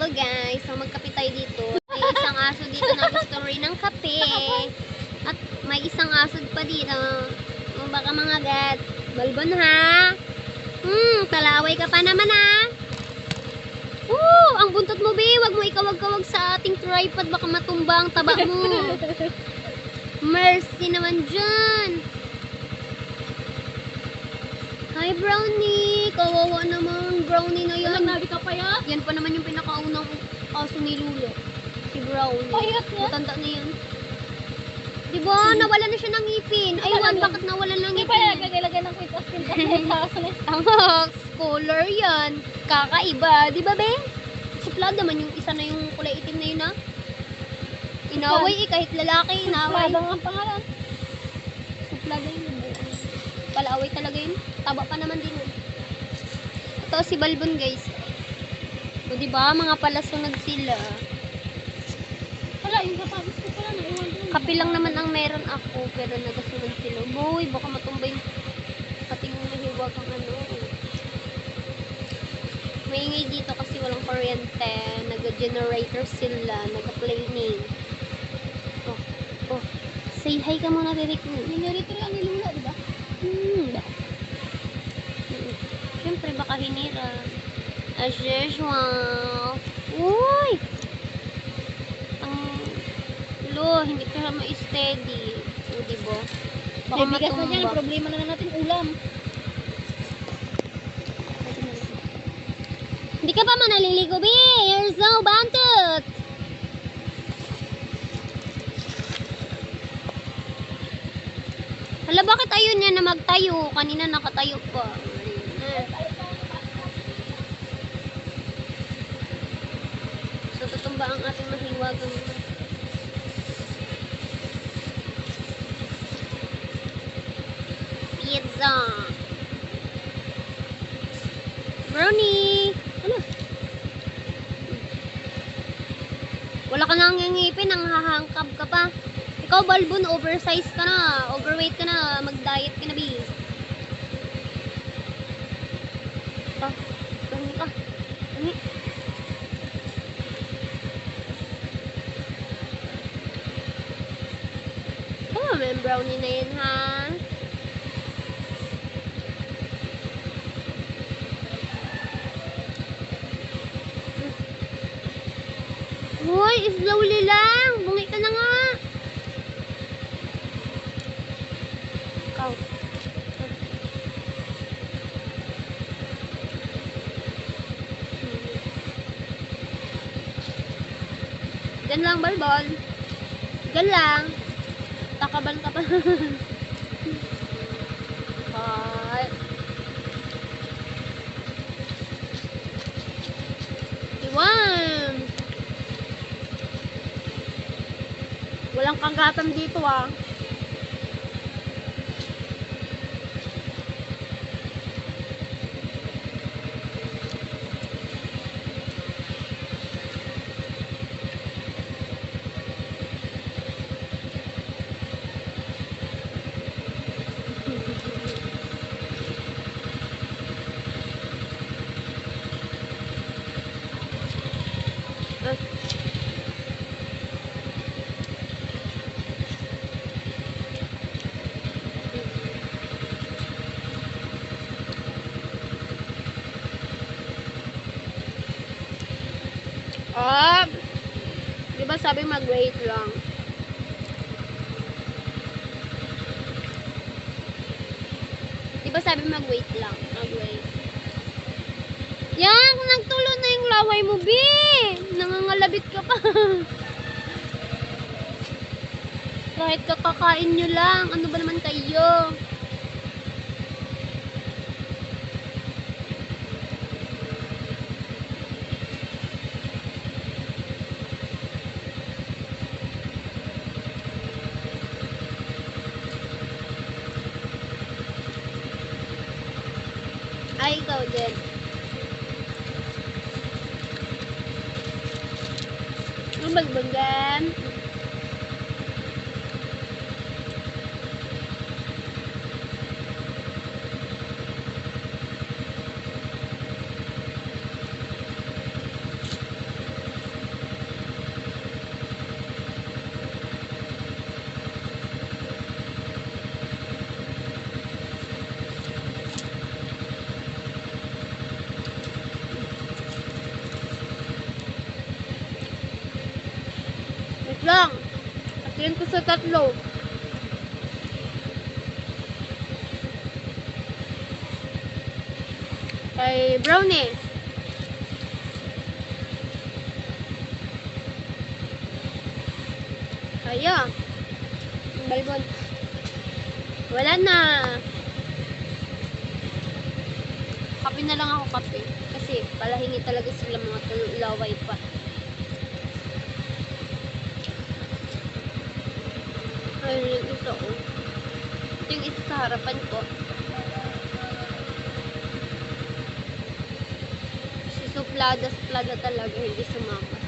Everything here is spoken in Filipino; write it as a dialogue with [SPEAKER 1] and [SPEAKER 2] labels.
[SPEAKER 1] Hello guys, so magkape tayo dito. May isang aso dito na gusto rin ng kape. At may isang aso pa dito. O baka mga gat. Balbon ha. Hmm, talaway ka pa naman ha. Woo! Ang buntot mo, be. Wag mo ikawag-kawag sa ating tripod. Baka matumba ang taba mo. Mercy naman dyan. Hi, Brownie. Kawawa naman. Brownie na yan.
[SPEAKER 2] Nabi ka pa ya?
[SPEAKER 1] Yan pa naman yung pinakaunang aso ni Lula. Si Brownie.
[SPEAKER 2] Payat niya.
[SPEAKER 1] Matanda na yan. Di ba? Nawala na siya ng ngipin. Aywan,
[SPEAKER 2] Talaga?
[SPEAKER 1] bakit nawala ng
[SPEAKER 2] Hindi pa yan.
[SPEAKER 1] ngipin?
[SPEAKER 2] Gagalagay ng kwintas kwintas sa aso na
[SPEAKER 1] Tama, scholar yan. Kakaiba. Di ba, be? Suplad naman yung isa na yung kulay itim na yun, ha? Inaway eh, kahit lalaki, inaway.
[SPEAKER 2] Suplada ang pangalan.
[SPEAKER 1] Suplada yun. Palaway talaga yun. Taba pa naman din. Ito si Balbon, guys. O, di ba? Mga palasunod sila.
[SPEAKER 2] Wala, yung sapatos ko pala.
[SPEAKER 1] Kapi lang naman ang meron ako, pero nagasunod sila. Boy, baka matumba yung ating mahiwag ang ano. Maingay dito kasi walang kuryente. Nag-generator sila. Nag-planing. Oh, oh. Say hi ka muna, bebek mo.
[SPEAKER 2] Minority rin ni Lula, di ba?
[SPEAKER 1] Hmm, ba? Mm. Siyempre, baka hinira. As usual. Uy! Ang lo, hindi ka siya ma-steady. O, diba? Baka
[SPEAKER 2] May bigas na dyan. Problema na natin ulam.
[SPEAKER 1] Hindi ka pa manaliligo, B! You're so bantot! Hala, bakit ayun niya na magtayo? Kanina nakatayo pa. Ayun na. Tutumba ang ating mahiwagang pizza. Brownie! Ano? Wala ka nang ngipin, nang hahangkab ka pa. Ikaw, Balbon, oversize ka na. Overweight ka na. Mag-diet ka na, B. Ah, dami ka. Dami. Brownie na ha? Hoy, slowly lang. Bungi ka na nga. Ikaw. Diyan lang, balbol. Diyan lang. Takaban ka pa. Hi. Iwan. Walang kagatan dito ah. Ah, di ba sabi mag-wait lang? Di ba sabi mag-wait lang? Mag-wait. Yan, laway mo, Bi! Nangangalabit ka pa. Kahit kakakain nyo lang, ano ba naman kayo? Ay, ikaw din. Ang bagbagan. Wait lang. Atin ko sa tatlo. Kay Brownie. Kaya. Balbon. Wala na. Kape na lang ako kape. Kasi palahingi talaga sila mga tul- laway pa. Ayun, ito oh. Ito yung isa sa harapan ko. Si Suplada, Suplada talaga, hindi sumama.